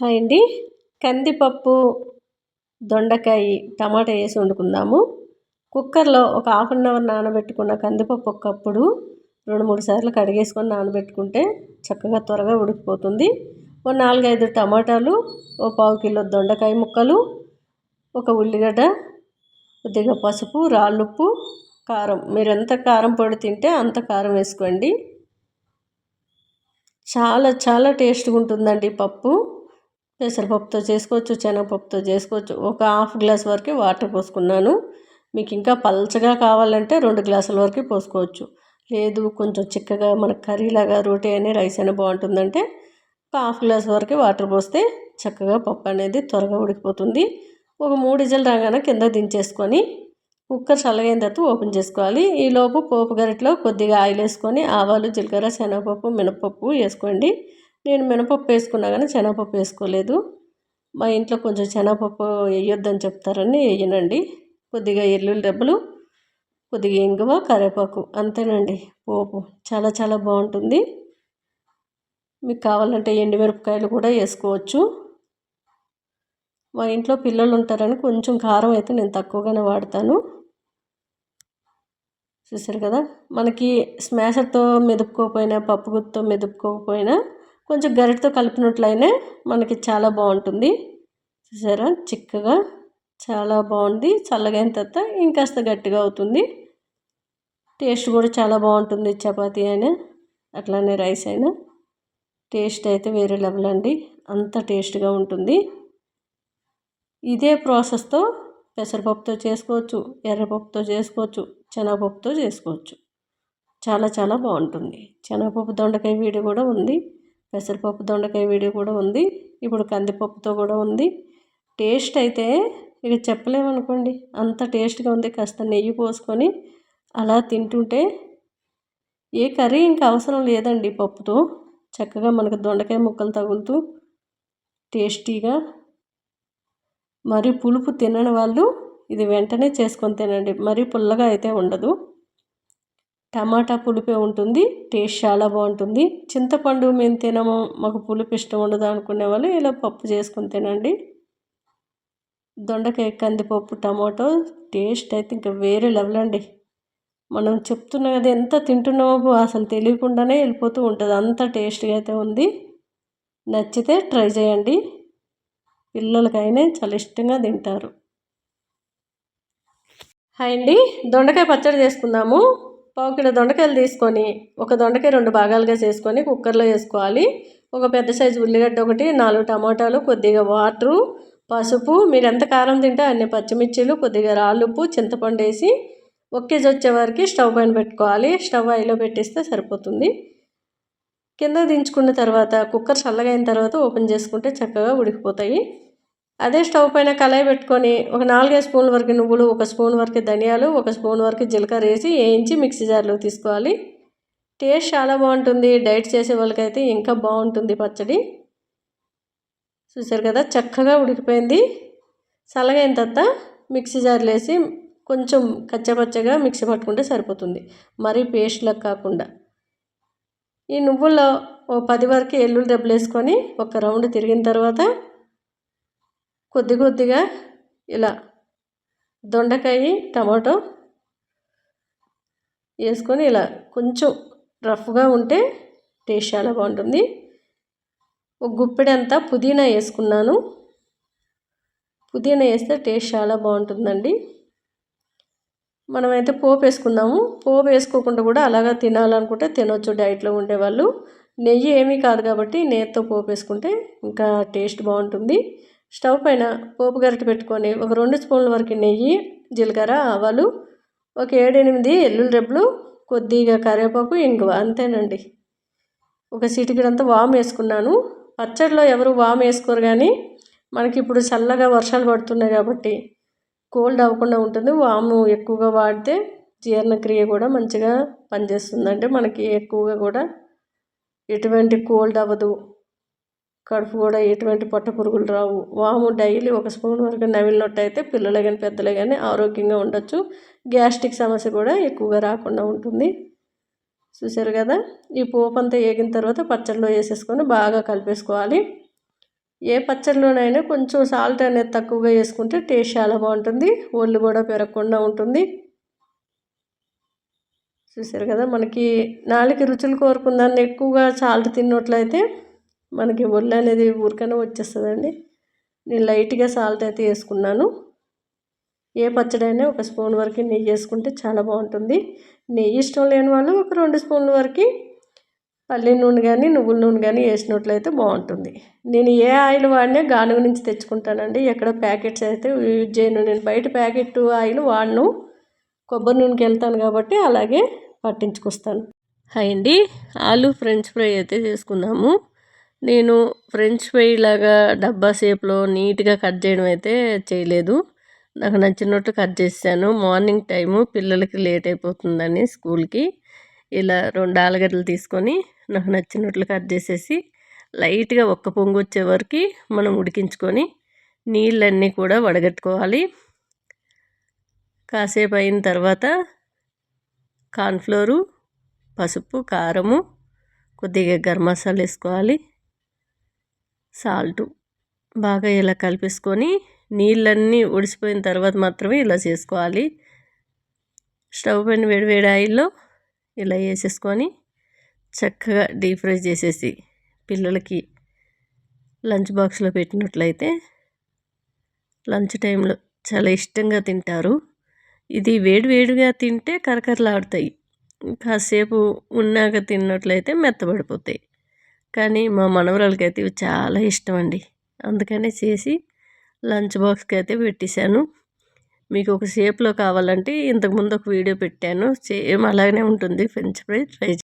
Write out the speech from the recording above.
Hi అండి. కందిపప్పు దొండకాయ టమాటా వేసి వండుకుందాము. కుక్కర్లో ఒక హాఫ్ అన్ అవర్ నానబెట్టుకున్న కందిపప్పు ఒకప్పుడు రెండు మూడు సార్లు కడిగేసుకొని నానబెట్టుకుంటే చక్కగా త్వరగా ఉడికిపోతుంది. ఓ నాలుగైదు టమాటాలు ఓ పావు కిలో దొండకాయ ముక్కలు ఒక ఉల్లిగడ్డ కొద్దిగా పసుపు రాళ్ళుప్పు కారం. మీరు ఎంత కారం పొడి తింటే అంత కారం వేసుకోండి. చాలా చాలా టేస్ట్గా ఉంటుందండి పప్పు. పెసరపప్పుతో చేసుకోవచ్చు శనగపప్పుతో చేసుకోవచ్చు. ఒక హాఫ్ గ్లాస్ వరకు వాటర్ పోసుకున్నాను. మీకు ఇంకా పల్చగా కావాలంటే రెండు గ్లాసుల వరకు పోసుకోవచ్చు. లేదు కొంచెం చిక్కగా మన కర్రీలాగా రోటీ అయినా రైస్ అయినా బాగుంటుందంటే ఒక హాఫ్ గ్లాస్ వరకు వాటర్ పోస్తే చక్కగా పప్పు అనేది త్వరగా ఉడికిపోతుంది. ఒక మూడు ఇజలు రాగానే కింద దించేసుకొని కుక్కర్ చల్లగైన తర్వాత ఓపెన్ చేసుకోవాలి. ఈలోపు పోపు గరిటలో కొద్దిగా ఆయిల్ వేసుకొని ఆవాలు జీలకర్ర శనగపప్పు మినపప్పు వేసుకోండి. నేను మినపప్పు వేసుకున్నా కానీ శనగపప్పు వేసుకోలేదు. మా ఇంట్లో కొంచెం శనగపప్పు వేయొద్దని చెప్తారని వేయనండి. కొద్దిగా ఎల్లుల్లి దెబ్బలు కొద్దిగా ఇంగువ కరివేపాకు అంతేనండి. పోపు చాలా చాలా బాగుంటుంది. మీకు కావాలంటే ఎండుమిరపకాయలు కూడా వేసుకోవచ్చు. మా ఇంట్లో పిల్లలు ఉంటారని కొంచెం కారం అయితే నేను తక్కువగానే వాడతాను. చూసారు కదా? మనకి స్మాషర్తో మెదుపుకోకపోయినా పప్పు గుత్తో మెదుపుకోకపోయినా కొంచెం గరిటతో కలిపినట్లయినా మనకి చాలా బాగుంటుంది. చూసారా? చిక్కగా చాలా బాగుంది. చల్లగైన తర్వాత ఇంకాస్త గట్టిగా అవుతుంది. టేస్ట్ కూడా చాలా బాగుంటుంది. చపాతీ అయినా అట్లానే రైస్ అయినా. టేస్ట్ అయితే వేరే లెవెల్ అండి. అంత టేస్ట్గా ఉంటుంది. ఇదే ప్రాసెస్తో పెసరపప్పుతో చేసుకోవచ్చు ఎర్రపప్పుతో చేసుకోవచ్చు శనగపప్పుతో చేసుకోవచ్చు. చాలా చాలా బాగుంటుంది. శనగపప్పు దొండకాయ వీడియో కూడా ఉంది. పెసరపప్పు దొండకాయ వీడియో కూడా ఉంది. ఇప్పుడు కందిపప్పుతో కూడా ఉంది. టేస్ట్ అయితే ఇక చెప్పలేమనుకోండి. అంత టేస్ట్గా ఉంది. కాస్త నెయ్యి పోసుకొని అలా తింటుంటే ఏ కర్రీ ఇంకా అవసరం లేదండి పప్పుతో. చక్కగా మనకు దొండకాయ ముక్కలు తగులుతూ టేస్టీగా మరి పులుపు తినని వాళ్ళు ఇది వెంటనే చేసుకొని తినండి. మరీ పుల్లగా అయితే ఉండదు. టమాటా పులుపే ఉంటుంది టేస్ట్ చాలా బాగుంటుంది. చింతపండు మేము తినము మాకు పులుపు ఇష్టం ఉండదు అనుకునే వాళ్ళు ఇలా పప్పు చేసుకొని తినండి. దొండకాయ కందిపప్పు టమాటో టేస్ట్ అయితే ఇంకా వేరే లెవెల్ అండి. మనం చెప్తున్నా కదా ఎంత తింటున్నామో అసలు తెలియకుండానే వెళ్ళిపోతూ ఉంటుంది. అంత టేస్ట్గా అయితే ఉంది. నచ్చితే ట్రై చేయండి. పిల్లలకైనా చాలా ఇష్టంగా తింటారు. హాయ్ అండి దొండకాయ పచ్చడి చేసుకుందాము. పావు కిలో దొండకాయలు తీసుకొని ఒక దొండకాయ రెండు భాగాలుగా చేసుకొని కుక్కర్లో వేసుకోవాలి. ఒక పెద్ద సైజు ఉల్లిగడ్డ ఒకటి నాలుగు టమాటాలు కొద్దిగా వాటరు పసుపు మీరు ఎంత కారం తింటే అన్ని పచ్చిమిర్చీలు కొద్దిగా రాళ్ళుప్పు చింతపండు వేసి ఒక కేజీ వచ్చే వారికి స్టవ్ పైన పెట్టుకోవాలి. స్టవ్ అయిలో పెట్టిస్తే సరిపోతుంది. కింద దించుకున్న తర్వాత కుక్కర్ చల్లగా అయిన తర్వాత ఓపెన్ చేసుకుంటే చక్కగా ఉడికిపోతాయి. అదే స్టవ్ పైన కళాయి పెట్టుకొని ఒక నాలుగైదు స్పూన్ల వరకు నువ్వులు ఒక స్పూన్ వరకు ధనియాలు ఒక స్పూన్ వరకు జీలకర్ర వేసి వేయించి మిక్సీ జార్లో తీసుకోవాలి. టేస్ట్ చాలా బాగుంటుంది. డైట్ చేసే వాళ్ళకైతే ఇంకా బాగుంటుంది పచ్చడి. చూసారు కదా చక్కగా ఉడికిపోయింది. చల్లగైన తర్వాత మిక్సీ జార్లో వేసి కొంచెం కచ్చపచ్చగా మిక్సీ పట్టుకుంటే సరిపోతుంది. మరీ పేస్ట్లకు కాకుండా. ఈ నువ్వుల్లో ఓ పది వరకు ఎల్లుల్లి దెబ్బలు వేసుకొని ఒక రౌండ్ తిరిగిన తర్వాత కొద్ది కొద్దిగా ఇలా దొండకాయ టమాటో వేసుకొని ఇలా కొంచెం రఫ్గా ఉంటే టేస్ట్ చాలా బాగుంటుంది. ఒక గుప్పెడంతా పుదీనా వేసుకున్నాను. పుదీనా వేస్తే టేస్ట్ చాలా బాగుంటుందండి. మనమైతే పోపు వేసుకుందాము పోపు వేసుకోకుండా కూడా అలాగా తినాలనుకుంటే తినొచ్చు డైట్లో ఉండేవాళ్ళు. నెయ్యి ఏమీ కాదు కాబట్టి నేతితో పోపు వేసుకుంటే ఇంకా టేస్ట్ బాగుంటుంది. స్టవ్ పైన పోపు గరిట పెట్టుకొని ఒక రెండు స్పూన్ల వరకు నెయ్యి జీలకర్ర ఆవాలు ఒక ఏడెనిమిది ఎల్లుల్లి రెబ్బలు కొద్దిగా కరివేపాకు ఇంగువ అంతేనండి. ఒక సిటికిడంతా వామ్ వేసుకున్నాను. పచ్చడిలో ఎవరు వామ్ వేసుకోరు కానీ మనకి ఇప్పుడు చల్లగా వర్షాలు పడుతున్నాయి కాబట్టి కోల్డ్ అవ్వకుండా ఉంటుంది. వాము ఎక్కువగా వాడితే జీర్ణక్రియ కూడా మంచిగా పనిచేస్తుంది. అంటే మనకి ఎక్కువగా కూడా ఎటువంటి కోల్డ్ అవ్వదు. కడుపు కూడా ఎటువంటి పొట్ట పురుగులు రావు. వాము డైలీ ఒక స్పూన్ వరకు నవిలినట్టు అయితే పిల్లలే కానీ పెద్దలే కానీ ఆరోగ్యంగా ఉండొచ్చు. గ్యాస్ట్రిక్ సమస్య కూడా ఎక్కువగా రాకుండా ఉంటుంది. చూసారు కదా? ఈ పోపు అంతా వేగిన తర్వాత పచ్చడిలో వేసేసుకొని బాగా కలిపేసుకోవాలి. ఏ పచ్చడిలోనైనా కొంచెం సాల్ట్ అనేది తక్కువగా వేసుకుంటే టేస్ట్ చాలా బాగుంటుంది. ఒళ్ళు కూడా పెరగకుండా ఉంటుంది. చూసారు కదా? మనకి నాలుగు రుచులు కోరుకుందాన్ని ఎక్కువగా సాల్ట్ తిన్నట్లయితే మనకి ఒళ్ళు అనేది ఊరికనే వచ్చేస్తుందండి. నేను లైట్గా సాల్ట్ అయితే వేసుకున్నాను. ఏ పచ్చడైనా ఒక స్పూన్ వరకు నెయ్యి వేసుకుంటే చాలా బాగుంటుంది. నెయ్యి ఇష్టం లేని వాళ్ళు ఒక రెండు స్పూన్ల వరకు పల్లి నూనె కానీ నువ్వుల నూనె కానీ వేసినట్లయితే బాగుంటుంది. నేను ఏ ఆయిల్ వాడినా గానుగ నుంచి తెచ్చుకుంటానండి. ఎక్కడ ప్యాకెట్స్ అయితే యూజ్ చేయను. నేను బయట ప్యాకెట్ ఆయిల్ వాడను. కొబ్బరి నూనెకి వెళ్తాను కాబట్టి అలాగే పట్టించుకొస్తాను. హాయ్ అండి. ఆలు ఫ్రెంచ్ ఫ్రై అయితే చేసుకున్నాము. నేను ఫ్రెంచ్ ఫ్రై లాగా డబ్బా షేప్లో నీట్గా కట్ చేయడం అయితే చేయలేదు. నాకు నచ్చినట్టు కట్ చేశాను మార్నింగ్ టైము పిల్లలకి లేట్ అయిపోతుందని స్కూల్కి ఇలా రెండు ఆలుగడ్డలు తీసుకొని నాకు నచ్చినట్లు కట్ చేసేసి లైట్గా ఒక్క పొంగు వచ్చే వరకు మనం ఉడికించుకొని నీళ్ళన్నీ కూడా వడగట్టుకోవాలి. కాసేపు అయిన తర్వాత కార్న్ఫ్లోరు పసుపు కారము కొద్దిగా గరం మసాలా వేసుకోవాలి. సాల్టు బాగా ఇలా కలిపేసుకొని నీళ్ళన్నీ ఉడిసిపోయిన తర్వాత మాత్రమే ఇలా చేసుకోవాలి. స్టవ్ పైన వేడివేడి ఆయిల్లో ఇలా వేసేసుకొని చక్కగా డీప్ ఫ్రై చేసేసి పిల్లలకి లంచ్ బాక్స్లో పెట్టినట్లయితే లంచ్ టైంలో చాలా ఇష్టంగా తింటారు. ఇది వేడివేడిగా తింటే కరకరలాడుతాయి. కాసేపు ఉన్నాక తిన్నట్లయితే మెత్తబడిపోతాయి. కానీ మా మనవరాలకైతే ఇవి చాలా ఇష్టం అండి అందుకనే చేసి లంచ్ బాక్స్కి అయితే పెట్టేశాను. మీకు ఒక షేప్లో కావాలంటే ఇంతకుముందు ఒక వీడియో పెట్టాను. సేమ్ అలాగనే ఉంటుంది. French fry try